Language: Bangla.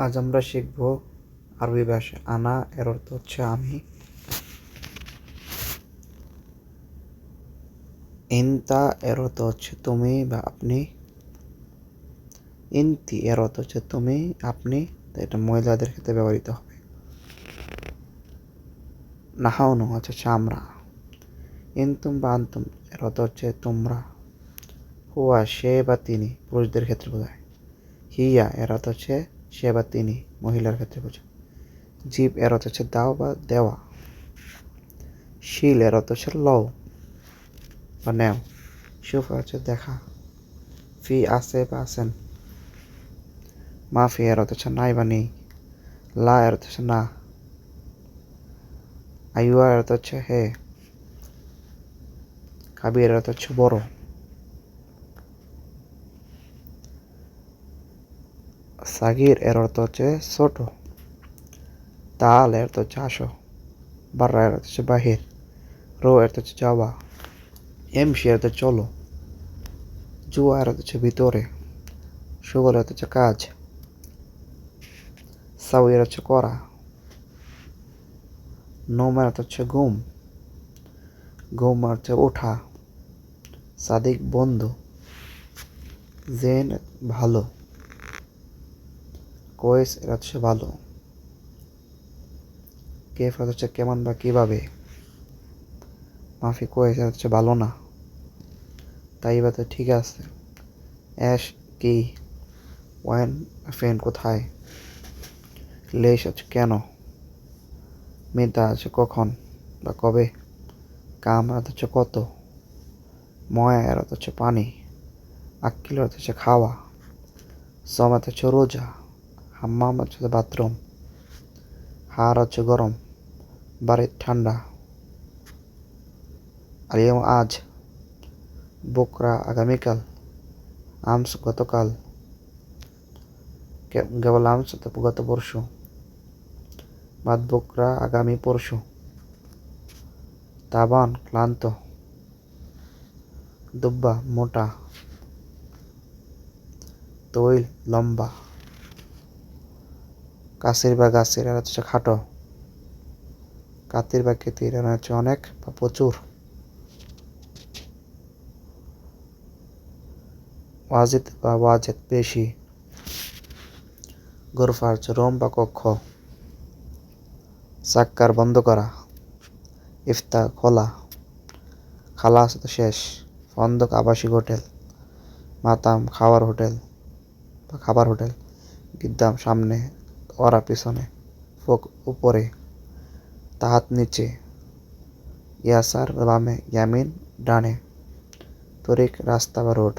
আজ আমরা শিখব আরবি ভাষা আনা, এর অর্থ হচ্ছে আমি। ইনতা, এর অর্থ হচ্ছে তুমি বা আপনি। ইনতি, এর অর্থ হচ্ছে তুমি, আপনি। এটা মহিলাদের ক্ষেত্রে ব্যবহৃত হবে। নাহাউনু হচ্ছে হচ্ছে আমরা। ইনতুম বা আন্তুম, এর অর্থ হচ্ছে তোমরা। হুয়া, সে বা তিনি, পুরুষদের ক্ষেত্রে বোঝায় হিয়া, এর অর্থ হচ্ছে সে বা তিনি মহিলার ক্ষেত্রে বোঝায় জীব এর অর্থ হচ্ছে দাও বা দেওয়া। শিল এর অর্থ হচ্ছে লও বা নেও। সুফ হচ্ছে দেখা। ফি আছে বা আছেন। মাফি এর অর্থ হচ্ছে নাই বা নেই। লা এর অর্থ হচ্ছে না। আইয়া এর অর্থ হচ্ছে হে। কাবির এর অর্থ হচ্ছে বড়। সাগির এর অর্থ হচ্ছে ছোট তাল এর অর্থ হচ্ছে আসো বাররা এর অর্থ হচ্ছে বাহির রো এর অর্থ হচ্ছে যাওয়া এমসি এর অর্থ চলো জুয়া এর হচ্ছে ভিতরে সুগল এর অর্থ হচ্ছে কাজ সাউ এর হচ্ছে করা নোম এর অর্থ হচ্ছে ঘুম ঘুম হচ্ছে ওঠা সাদিক বন্ধু জেন ভালো কোয়েস এর হচ্ছে ভালো। কেফ এর হচ্ছে কেমন বা কীভাবে? মাফি, কোয়েস এর হচ্ছে ভালো না। তাই বা তো ঠিক আছে। অ্যাশ কি? ওয়াইন ফেন কোথায়? লেশ হচ্ছে কেন? মিতা আছে কখন বা কবে? কাম এর হচ্ছে কত? ময়া এর হচ্ছে পানি। আক্কিল হচ্ছে খাওয়া। সমাত হচ্ছে রোজা। হাম্মাম হচ্ছে বাথরুম, হার হচ্ছে গরম, বাড়ির ঠান্ডা। আলিয়াম আজ, বকরা আগামীকাল, আমস গতকাল কেবল আমস গত পরশু, বাদ বকরা আগামী পরশু। তাবান ক্লান্ত, দুব্বা মোটা, তৈল লম্বা। কাসির বা গাছের, এরা হচ্ছে খাটো। কাতির বা কেতির, এরা হচ্ছে অনেক বা প্রচুর। ওয়াজিদ বা ওয়াজেদ বেশি। গোরফা হচ্ছে রোম বা কক্ষ। সাক্কার বন্ধ করা। ইফতার খোলা। খালাস তো শেষ। ফন্দক আবাসিক হোটেল। মাতাম খাওয়ার হোটেল বা খাবার হোটেল। গিদ্দাম সামনে ওরা পিছনে ফোক উপরে তাহাত নিচে ইয়াসার বামে ইয়ামিন ডানে তরিক রাস্তা বা রোড